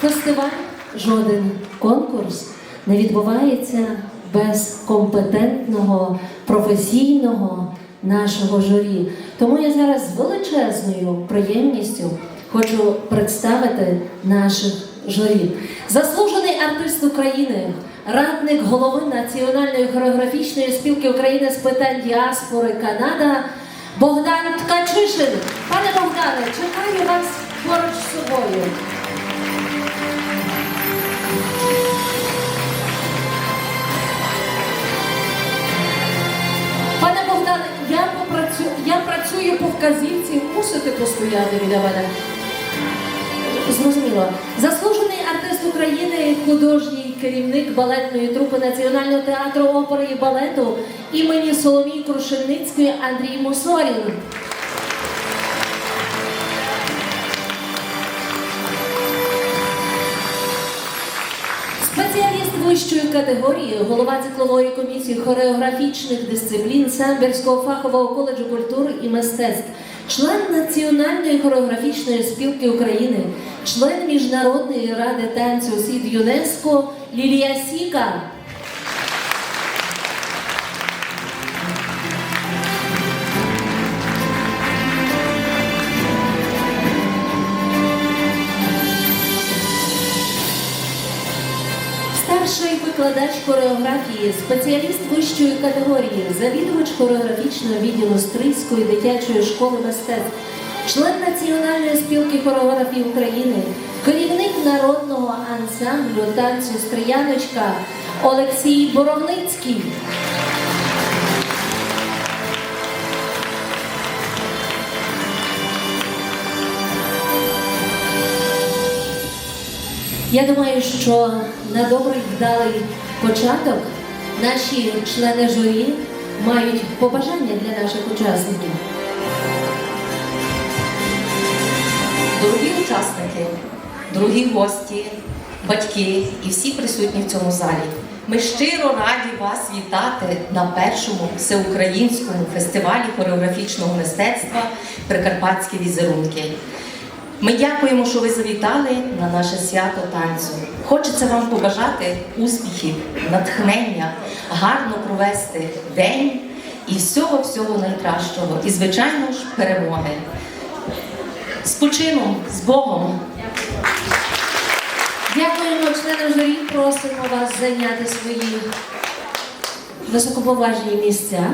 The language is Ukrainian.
фестиваль, жоден конкурс не відбувається без компетентного, професійного нашого журі. Тому я зараз з величезною приємністю хочу представити наших журі. Заслужений артист України, радник голови Національної хореографічної спілки України з питань діаспори Канада Богдан Ткачишин. Пане Богдане, чекаю вас поруч з собою. Вказівці, мусите постояти біля мене. Зрозуміло. Заслужений артист України, художній керівник балетної трупи Національного театру опери і балету імені Соломії Крушельницької Андрій Мусорін. Спеціаліст вищої категорії, голова циклової комісії хореографічних дисциплін Самбірського фахового коледжу культури і мистецтв, член Національної хореографічної спілки України, член Міжнародної ради танцю СІД ЮНЕСКО Лілія Сіка. Старший викладач хореографії, спеціаліст вищої категорії, завідувач хореографічного відділу Стрийської дитячої школи мистецтв, член Національної спілки хореографії України, керівник народного ансамблю танцю Стрияночка Олексій Боровницький. Я думаю, що на добрий вдалий початок наші члени журі мають побажання для наших учасників. Дорогі учасники, дорогі гості, батьки і всі присутні в цьому залі. Ми щиро раді вас вітати на першому всеукраїнському фестивалі хореографічного мистецтва Прикарпатські візерунки. Ми дякуємо, що ви завітали на наше свято танцю. Хочеться вам побажати успіхів, натхнення, гарно провести день і всього-всього найкращого, і, звичайно ж, перемоги. З почином, з Богом! Дякуємо членам журі, просимо вас зайняти свої високоповажні місця.